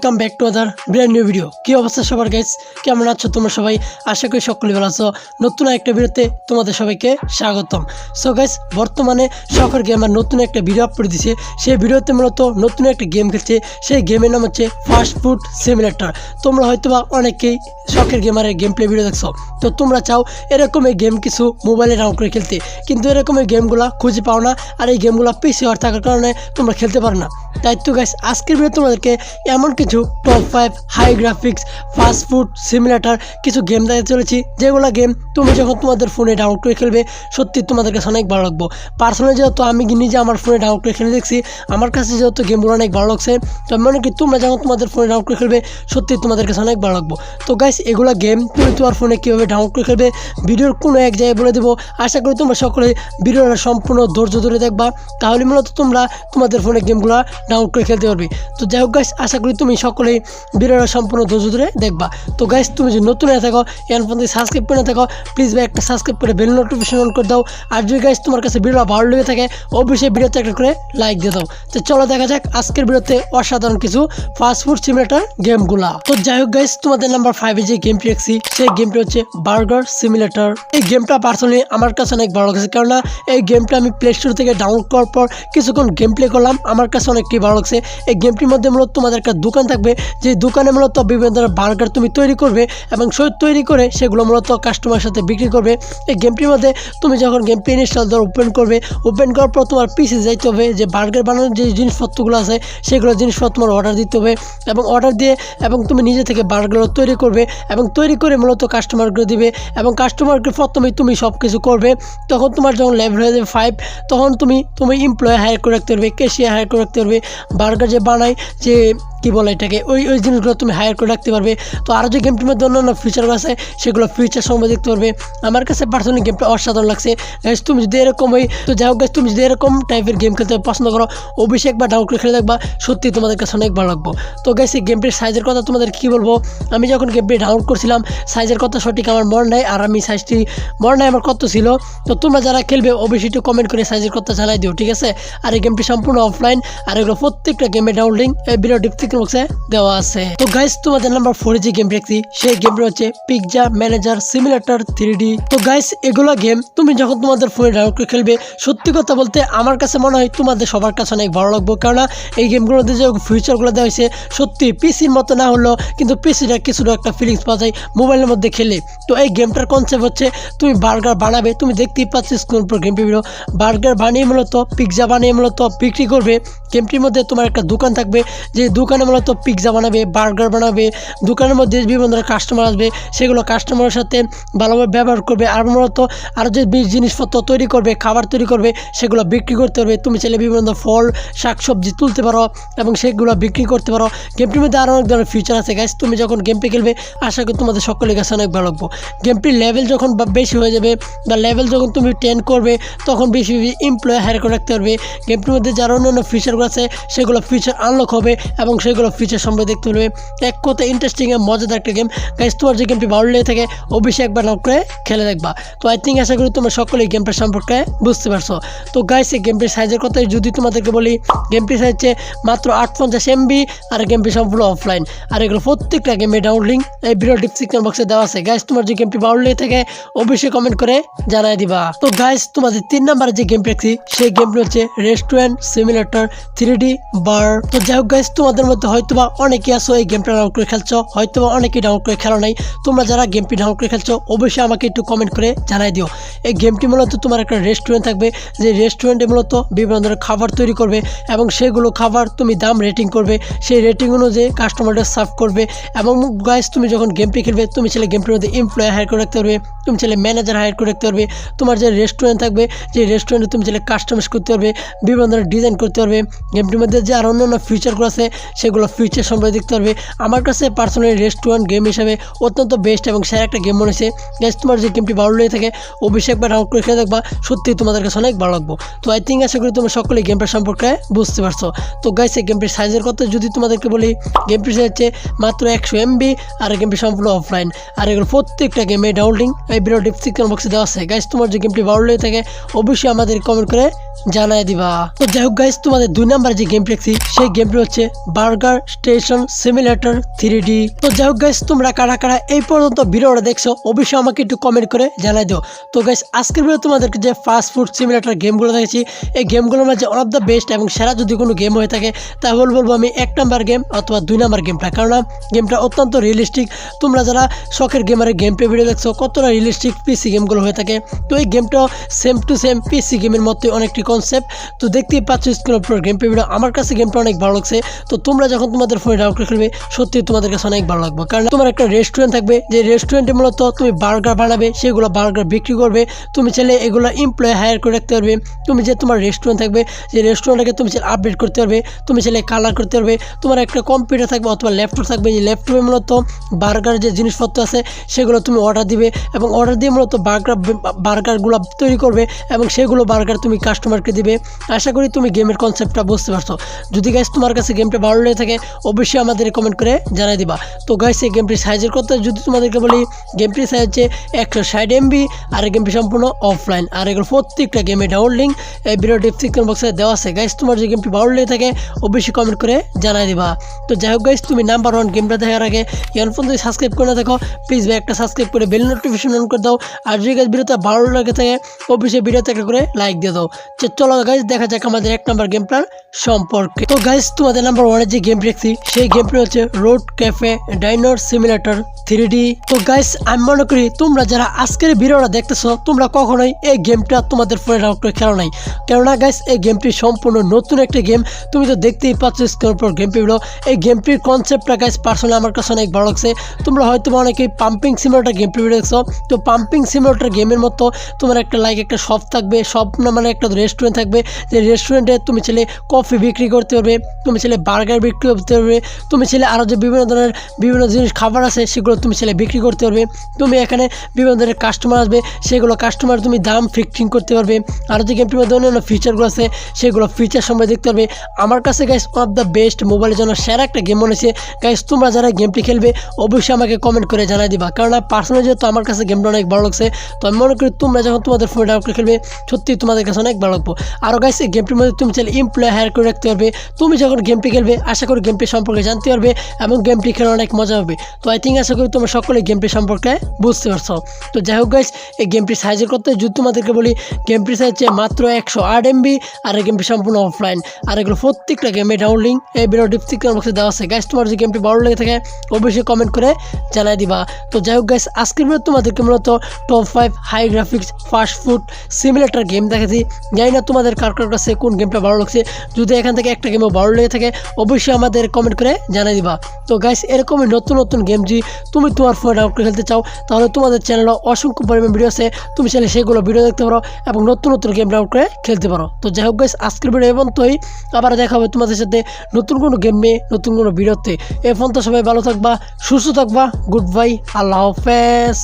Welcome back to other brand new video কী অবস্থা সবার guys কেমন আছো তোমরা সবাই? আশা করি সকলে ভালো আছো। নতুন একটা ভিডিওতে তোমাদের সবাইকে স্বাগতম। সো গাইস বর্তমানে শখের গেমার নতুন একটা ভিডিও আপলোড দিছে। সেই ভিডিওতে মূলত নতুন একটা গেম খেলছে। সেই গেমের নাম হচ্ছে ফাস্ট ফুড সিমিলেটার তোমরা হয়তোবা অনেকেই শখের গেমারের গেম প্লে ভিডিও দেখছ। তো তোমরা চাও এরকমের গেম কিছু মোবাইলে ডাউন করে খেলতে। কিন্তু এরকমের গেমগুলো খুঁজে পাও না। আর এই গেমগুলো পিসি হওয়ার থাকার কারণে তোমরা খেলতে পারো না। তাই তো গাইস আজকের ভিডিও তোমাদেরকে এমন কিছু top five high graphics fast food simulator কিছু গেম দেখাতে চলেছি। যেগুলো গেম তুমি যখন তোমাদের ফোনে ডাউনলোড করে খেলবে, সত্যি তোমাদের কাছে অনেক ভালো লাগবো। পার্সোনালি যেহেতু আমি নিজে আমার ফোনে ডাউনলোড করে খেলে দেখছি, আমার কাছে যেহেতু গেমগুলো অনেক ভালো লাগছে, তো আমি মনে করি তোমরা যখন তোমাদের ফোনে ডাউনলোড করে খেলবে, সত্যি তোমাদের কাছে অনেক ভালো লাগবো। তো গাইস এগুলো গেম তুমি তোমার ফোনে কীভাবে ডাউনলোড করে খেলবে, ভিডিওর কোনো এক জায়গায় বলে দেবো। আশা করি তোমরা সকলে ভিডিওটা সম্পূর্ণ ধৈর্য ধরে দেখবা। তাহলে মূলত তোমরা তোমাদের ফোনে গেমগুলো ডাউনলোড করে খেলতে পারবে। তো যাই হোক গাইস আশা করি তুমি সকলেই ভিডিওটা সম্পূর্ণ ধৈর্য ধরে দেখবা। তো গাইস তুমি যদি নতুন হয়ে থাকো এর পর্যন্ত সাবস্ক্রাইব করে থাকো প্লিজ ভাই একটা সাবস্ক্রাইব করে বেল নোটিফিকেশন অন করে দাও। আর যদি গাইস তোমার কাছে ভিডিও ভালো লেগে থাকে, অবশ্যই ভিডিওতে একটা করে লাইক দিয়ে দাও। তো চলো দেখা যাক আজকের ভিডিওতে অসাধারণ কিছু ফাস্ট ফুড সিমিলেটার গেমগুলা তো যাই হোক গাইস তোমাদের নাম্বার ফাইভে যে গেমটি রাখছি সেই গেমটি হচ্ছে বার্গার সিমিলেটার এই গেমটা পার্সোনালি আমার কাছে অনেক ভালো লাগছে, কেননা এই গেমটা আমি প্লে স্টোর থেকে ডাউনলোড করার পর কিছুক্ষণ গেম প্লে করলাম, আমার কাছে অনেকটি ভালো লাগছে। এই গেমটির মধ্যে মূলত তোমাদের একটা দোকান থাকবে যে দোকানে মূলত বিভিন্ন ধরনের বার্গার তুমি তৈরি করবে এবং তৈরি করে সেগুলো মূলত কাস্টমারের সাথে বিক্রি করবে। এই গেমটির মধ্যে তুমি যখন গেম প্লে ইনস্টল ধর ওপেন করবে ওপেন করার পর তোমার পিসি যাইতে হবে যে বার্গার বানানোর যে জিনিসপত্রগুলো আছে, সেগুলো জিনিসপত্র তোমার অর্ডার দিতে হবে এবং অর্ডার দিয়ে এবং তুমি নিজে থেকে বার্গারগুলো তৈরি করবে এবং তৈরি করে মূলত কাস্টমারকে দিবে এবং কাস্টমারকে প্রথমে তুমি সব কিছু করবে। তখন তোমার যখন লেভেল হয়ে যাবে ফাইভ তখন তুমি তুমি এমপ্লয় হায়ার করে রাখতে পারবে কেশিয়ার হায়ার করে রাখতে পারবে বার্গার যে বানায়, যে কী বলে এটাকে ওই ওই জিনিসগুলো তুমি হায়ার করে রাখতে পারবে। তো আরও যে গেমটির মধ্যে অন্যান্য ফিচারগুলো আছে, সেগুলো ফিচার সম্বন্ধে দেখতে পারবে। আমার কাছে পার্সোনালি গেমটা অসাধারণ লাগছে। তুমি যদি এরকম ওই তো যাই হোক তুমি যদি এরকম টাইপের গেম খেলতে পছন্দ করো, অবশ্যই একবার ডাউনলোড খেলে দেখবা। সত্যি তোমাদের কাছে অনেক ভালো লাগবো। তো এই গেমটির সাইজের কথা তোমাদের কী বলব? আমি যখন গেমটি ডাউনলোড করছিলাম সাইজের কথা সঠিক আমার মনে নাই, আর আমি সাইজটি মনে নাই আমার কত ছিল। তো তোমরা যারা খেলবে, অবশ্যই একটু কমেন্ট করে সাইজের কথা জানাই দিও, ঠিক আছে? আর এই গেমটি সম্পূর্ণ অফলাইন আর এগুলো প্রত্যেকটা গেমে ডাউনলোডিং ভিডিও ডিসক্রিপশন বক্সে দেওয়া আছে। তো গাইস তোমাদের নাম্বার ফোরে যে গেম দেখছি, সেই গেমটি হচ্ছে পিকজা ম্যানেজার সিমিলেটর থ্রি তো গাইস এগুলো গেম তুমি যখন তোমাদের ফোনে ডাউনলোড করে খেলবে, সত্যি কথা বলতে আমার কাছে মনে হয় তোমাদের সবার কাছে অনেক ভালো লাগবে। কেননা এই গেমগুলোতে যে ফিচারগুলো দেওয়া হয়েছে, সত্যি পিসির মতো না হলেও কিন্তু পিসিটা কিছুটা একটা ফিলিংস পাওয়া যায় মোবাইলের মধ্যে খেলে। তো এই গেমটার কনসেপ্ট হচ্ছে, তুমি বার্গার বানাবে, তুমি দেখতেই পাচ্ছ স্ক্রিন উপর গেম ভিডিও বার্গার বানিয়ে মূলত পিৎজা বানিয়ে মূলত বিক্রি করবে। গেমটির মধ্যে তোমার একটা দোকান থাকবে, যে দোকানে মূলত পিৎজা বানাবে বার্গার বানাবে, দোকানের মধ্যে বিভিন্ন ধরনের কাস্টমার আসবে, সেগুলো কাস্টমারের সাথে ভালোভাবে ব্যবহার করবে আর মূলত আরও যে জিনিসপত্র তৈরি করবে, খাবার তৈরি করবে, সেগুলো বিক্রি করতে পারবে। তুমি চাইলে বিভিন্ন ধরনের ফল, শাকসবজি তুলতে পারো এবং সেগুলো বিক্রি করতে পারো। গেমটির মধ্যে আরও অনেক ধরনের ফিচার আছে গাইস তুমি যখন গেমটি খেলবে, আশা করি তোমাদের সকলের কাছে অনেক ভালো লাগবো। গেমটির লেভেল যখন বেশি হয়ে যাবে, বা লেভেল যখন তুমি টেন করবে, তখন বেশি বেশি এমপ্লয় হায়ার করে রাখতে পারবে। গেমটির মধ্যে যারা অন্যান্য ফিচারগুলো আছে, সেগুলো ফিচার আনলক হবে এবং সেগুলো ফিচার সম্পর্কে দেখতে পারবে এক কথা ইন্টারেস্টিং মজাদার একটা গেম গাইস তোমার যে গেমটি ভালো লেগে থাকে, অবশ্যই একবার ডাউন করে খেলে দেখবা। তো আই থিঙ্ক আশা করি তোমরা সকলেই গেমটার সম্পর্কে বুঝতে পারছ। তো গাইস এই গেমটির সাইজের কথা যদি তোমাদেরকে বলি গেমটির সাইজ হচ্ছে মাত্র আট পঞ্চাশ এমবি আর গেমটি সম্পূর্ণ অফলাইন আর এগুলো প্রত্যেকটা গেমের ডাউন লিঙ্ক এই ভিডিও ডিসক্রিপশন বক্সে দেওয়া আছে। গাইস তোমার যে গেমটি ভালো লেগে থাকে, অবশ্যই কমেন্ট করে জানাই দিবা। তো গাইস তোমাদের তিন নাম্বারে যে গেমটি রাখছি সেই গেমটি হচ্ছে restaurant simulator three D bar তো যাই হোক গাইস তোমাদের মধ্যে হয়তোবা অনেকে আছো এই গেমটা ডাউনলোড করে খেলছো, হয়তোবা অনেকে ডাউনলোড করে খেলো নাই। তোমরা যারা গেমটি ডাউনলোড করে খেলছো, অবশ্যই আমাকে একটু কমেন্ট করে জানাই দিও। এই গেমটি মূলত তোমার একটা রেস্টুরেন্ট থাকবে, যে রেস্টুরেন্টে মূলত বিভিন্ন ধরনের খাবার তৈরি করবে এবং সেগুলো খাবার তুমি দাম রেটিং করবে। সেই রেটিং অনুযায়ী কাস্টমারদের সার্ভ করবে এবং গাইস তুমি যখন গেমটি খেলবে, তুমি ছেলে গেমটির মধ্যে এমপ্লয় হায়ার করে রাখতে পারবে, তুমি ছেলে ম্যানেজার হায়ার করে রাখতে পারবে, তোমার যে রেস্টুরেন্ট থাকবে, যে রেস্টুরেন্টে তুমি ছেলে কাস্টমাইজ করতে পারবে, বিভিন্ন ধরনের ডিজাইন করতে পারবে গেমটির মধ্যে যে আর অন্যান্য ফিচারগুলো আছে, সেগুলো ফিচার সম্পর্কে দেখতে পারবে। আমার কাছে পার্সোনালি রেস্টুরেন্ট গেম হিসাবে অত্যন্ত বেস্ট এবং সেরা একটা গেম মনে হয়েছে গাইস তোমার যে গেমটি ভালো লেগে থাকে অভিষেক বা ডাউনলোড করে খেলে দেখবা। সত্যি তোমাদের কাছে অনেক ভালো লাগবো। তো আই থিঙ্ক আশা করি তোমরা সকলেই গেমটা সম্পর্কে বুঝতে পারছ। তো গাইস এই গেমটির সাইজের কথা যদি তোমাদেরকে বলি গেমটির সাইজ হচ্ছে মাত্র একশো এমবি আর গেমটি সম্পূর্ণ অফলাইন আর এগুলো প্রত্যেকটা গেমে ডাউনলিং এই ভিডিও ডিসক্রিপশন বক্সে দেওয়া আছে। গাইস তোমার যে গেমটি ভালো লেগে থাকে, অবশ্যই আমাদের কমেন্ট করে জানাই দিবা। তো যাই হোক গাইস তোমাদের দুই নাম্বার যে গেম দেখছি, সেই গেমটি হচ্ছে burger station simulator three D তো যাই হোক গাইস তোমরা কারা কারা এই পর্যন্ত ভিডিওটা দেখছ, অবশ্যই আমাকে একটু কমেন্ট করে জানাই দিও। তো গাইস আজকের ভিডিও তোমাদেরকে যে ফাস্ট ফুড সিমিলেটর গেমগুলো দেখেছি, এই গেমগুলোর মাঝে ওয়ান অফ দ্য বেস্ট এবং সেরা যদি কোনো গেম হয়ে থাকে, তাহলে বলব আমি এক নাম্বার গেম অথবা দুই নাম্বার গেমটা কারণ গেমটা অত্যন্ত রিয়েলিস্টিক তোমরা যারা শখের গেমারের গেম প্লে ভিডিও দেখছ, কতটা রিয়েলিস্টিক পিসি গেমগুলো হয়ে থাকে। তো এই গেমটাও সেম টু সেম পিসি গেমের মধ্যে অনেকটি কনসেপ্ট তো দেখতেই পাচ্ছ স্ক্রিন গেম প্লে ভিডিও আমার কাছে গেমটা অনেক ভালো লাগছে। তো তোমরা যখন তোমাদের ফোনে ডাউনলোড করে খেলবে সত্যি তোমাদের কাছে অনেক ভালো লাগবে। কারণ তোমার একটা রেস্টুরেন্ট থাকবে, যে রেস্টুরেন্টে মূলত তুমি বার্গার বানাবে, সেগুলো বার্গার বিক্রি করবে, তুমি চাইলে এগুলো এমপ্লয় হায়ার করে রাখতে পারবে, তুমি যে তোমার রেস্টুরেন্ট থাকবে, যে রেস্টুরেন্টটাকে তুমি চাইলে আপডেট করতে পারবে, তুমি চাইলে কালার করতে পারবে, তোমার একটা কম্পিউটার থাকবে অথবা ল্যাপটপ থাকবে, যে ল্যাপটপে মূলত বার্গার যে জিনিসপত্র আছে, সেগুলো তুমি অর্ডার দিবে এবং অর্ডার দিয়ে মূলত বার্গার বার্গারগুলো তৈরি করবে এবং সেগুলো বার্গার তুমি কাস্টমারকে দিবে। আশা করি তুমি গেমের কনসেপ্টটা বুঝতে পারছ। যদি গাইস তোমার কাছে গেমটা ভালো লেগে থাকে অবশ্যই আমাদের কমেন্ট করে জানাই দিবা। তো গাইস এই গেমটির সাইজের কথা যদি তোমাদেরকে বলি গেমটির সাইজ হচ্ছে একশো ষাট এমবি আর এই গেমটি সম্পূর্ণ অফলাইন আর এগুলো প্রত্যেকটা গেমে ডাউন লিঙ্ক এই ভিডিও ডিসক্রিপশন বক্সে দেওয়া আছে। গাইস তোমার যে গেমটি ভালো লেগে থাকে, অবশ্যই কমেন্ট করে জানাই দিবা। তো যাই হোক গাইস তুমি নাম্বার ওয়ান গেমটা দেখার আগে এখন পর্যন্ত সাবস্ক্রাইব করে না দেখো প্লিজ ভাই একটা সাবস্ক্রাইব করে বেল নোটিফিকেশন অন করে দাও। আর যদি গাইস ভিডিওতে ভালো লাগে থাকে, অবশ্যই ভিডিওতে একটা করে লাইক দিয়ে দাও। চলো গাইস দেখা যাক আমাদের এক নাম্বার গেম সম্পর্কে। তো গাইস তোমাদের নাম্বার ওয়ানের যে গেম দেখছি সেই গেমটি হচ্ছে road cafe diner simulator three তো গাইস আমি মনে করি তোমরা যারা আজকের ভিডিওটা দেখতেছো, তোমরা কখনোই এই গেমটা তোমাদের ফোনে ডাউনলোড করে খেলো নাই। কেননা গাইস এই গেমটি সম্পূর্ণ নতুন একটা গেম তুমি তো দেখতেই পাচ্ছ স্ক্রিনের উপর গেম ভিডিও এই গেমটির কনসেপ্টটা গাইস পার্সোনালি আমার কাছে অনেক ভালো লাগছে। তোমরা হয়তো অনেকেই পাম্পিং সিমিলেটর গেম দেখছ। তো পাম্পিং সিমিলেটর গেমের মতো তোমার একটা লাইক একটা শপ থাকবে। শপ না মানে একটা রেস্টুরেন্ট থাকবে। যে রেস্টুরেন্টে তুমি ছেলে কফি বিক্রি করতে পারবে। তুমি ছেলে বার্গার বিক্রি করতে পারবে তুমি ছেলে আরও যে বিভিন্ন ধরনের বিভিন্ন জিনিস খাবার আছে, সেগুলো তুমি ছেলে বিক্রি করতে পারবে। তুমি এখানে বিভিন্ন ধরনের কাস্টমার আসবে, সেগুলো কাস্টমার তুমি দাম ফিক্সিং করতে পারবে। আরও যে গেমটির মধ্যে অন্যান্য ফিচারগুলো আছে, সেগুলো ফিচার সময় দেখতে পারবে। আমার কাছে guys one of the best মোবাইলের জন্য সেরা একটা গেম মনে হয়েছে গাইস তোমরা যারা গেমটি খেলবে, অবশ্যই আমাকে কমেন্ট করে জানাই দিবা। কারণ পার্সোনালি যেহেতু আমার কাছে গেমটা অনেক ভালো লাগছে, তো আমি মনে করি তোমরা যখন তোমাদের ফোনে ডাউনলোড খেলবে সত্যি তোমাদের কাছে অনেক ভালো লাগবে। আরও গাইস এই গেমটির মধ্যে তুমি চাইলে এমপ্লয় হায়ার করে রাখতে পারবে। তুমি যখন গেমটি খেলবে, আশা করি গেমটি সম্পর্কে জানতে পারবে এবং গেমটি খেলে অনেক মজা হবে। তো আই থিঙ্ক আশা করি তোমরা সকলে গেমটি সম্পর্কে বুঝতে পারছ। তো যাই হোক গাইস এই গেমটির সাইজের কথা যদি তোমাদেরকে বলি গেমটির সাইজ মাত্র একশো আট এমবি আর এই গেমটি সম্পূর্ণ অফলাইন আর এগুলো প্রত্যেকটা গেমে ডাউন লিঙ্ক এই ভিডিও ডিসক্রিপশন বক্সে দেওয়া আছে। গাইস তোমার যদি গেমটি ভালো লেগে থাকে, অবশ্যই কমেন্ট করে জানাই দিবা। তো যাই হোক গাইস আজকের ভিডিও তোমাদেরকে মূলত top five high graphics fast food simulator game দেখেছি জানি না তোমাদের কার কার কাছে কোন গেমটা ভালো লাগছে। যদি এখান থেকে একটা গেমও ভালো লেগে থাকে, অবশ্যই আমাদের কমেন্ট করে জানাই দিবা। তো গাইস এরকমই নতুন নতুন গেম যদি তুমি তোমার ফোনে ডাউনলোড খেলতে চাও, তাহলে তোমাদের চ্যানেলে অসংখ্য পরিমাণ ভিডিও আছে। তুমি চাইলে সেগুলো ভিডিও দেখতে পারো এবং নতুন নতুন গেম ডাউনলোড করে খেলতে পারো। তো যাই হোক গাইস আজকের ভিডিও এবং তোই আবার দেখা হবে তোমাদের সাথে নতুন কোনো গেম নিয়ে, নতুন কোনো ভিডিওতে এখন তো সবাই ভালো থাকবা, সুস্থ থাকবা গুড বাই আল্লাহ হাফেজ।